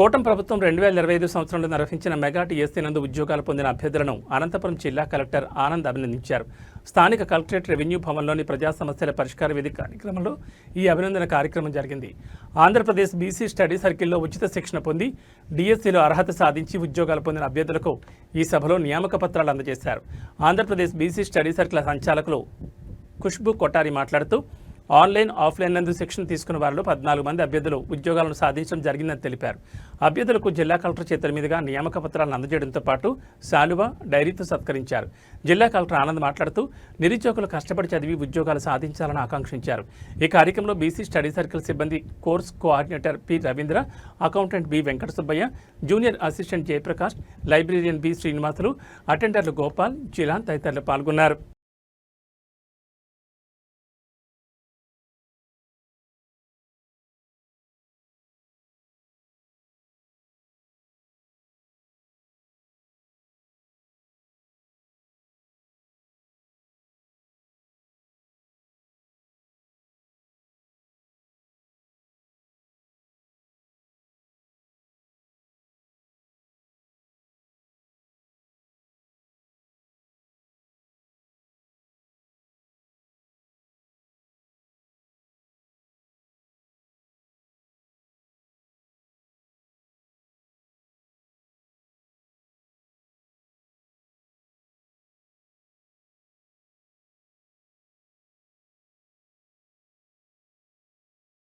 కూటమి ప్రభుత్వం రెండు వేల ఇరవై ఐదు సంవత్సరంలో నిర్వహించిన మెగా టీఎస్సీ నందు ఉద్యోగాలు పొందిన అభ్యర్థులను అనంతపురం జిల్లా కలెక్టర్ ఆనంద్ అభినందించారు. స్థానిక కలెక్టరేట్ రెవెన్యూ భవన్లోని ప్రజా సమస్యల పరిష్కార వేదిక కార్యక్రమంలో ఈ అభినందన కార్యక్రమం జరిగింది. ఆంధ్రప్రదేశ్ బీసీ స్టడీ సర్కిల్లో ఉచిత శిక్షణ పొంది డిఎస్సీలో అర్హత సాధించి ఉద్యోగాలు పొందిన అభ్యర్థులకు ఈ సభలో నియామక పత్రాలు అందజేశారు. ఆంధ్రప్రదేశ్ బీసీ స్టడీ సర్కిల్ సంచాలకులు ఖుష్బు కొట్టారి మాట్లాడుతూ ఆన్లైన్ ఆఫ్లైన్ నందు శిక్షణ తీసుకున్న వారిలో పద్నాలుగు మంది అభ్యర్థులు ఉద్యోగాలను సాధించడం జరిగిందని తెలిపారు. అభ్యర్థులకు జిల్లా కలెక్టర్ చేతుల మీదుగా నియామక పత్రాలను అందజేయడంతో పాటు శాలువ డైరీతో సత్కరించారు. జిల్లా కలెక్టర్ ఆనంద్ మాట్లాడుతూ నిరుద్యోగులు కష్టపడి చదివి ఉద్యోగాలు సాధించాలని ఆకాంక్షించారు. ఈ కార్యక్రమంలో బీసీ స్టడీ సర్కిల్ సిబ్బంది course coordinator P. Ravindra accountant B. Venkata Subbaiah junior assistant Jayaprakash librarian B. Srinivasulu అటెండర్లు Gopal Jilan తదితరులు పాల్గొన్నారు.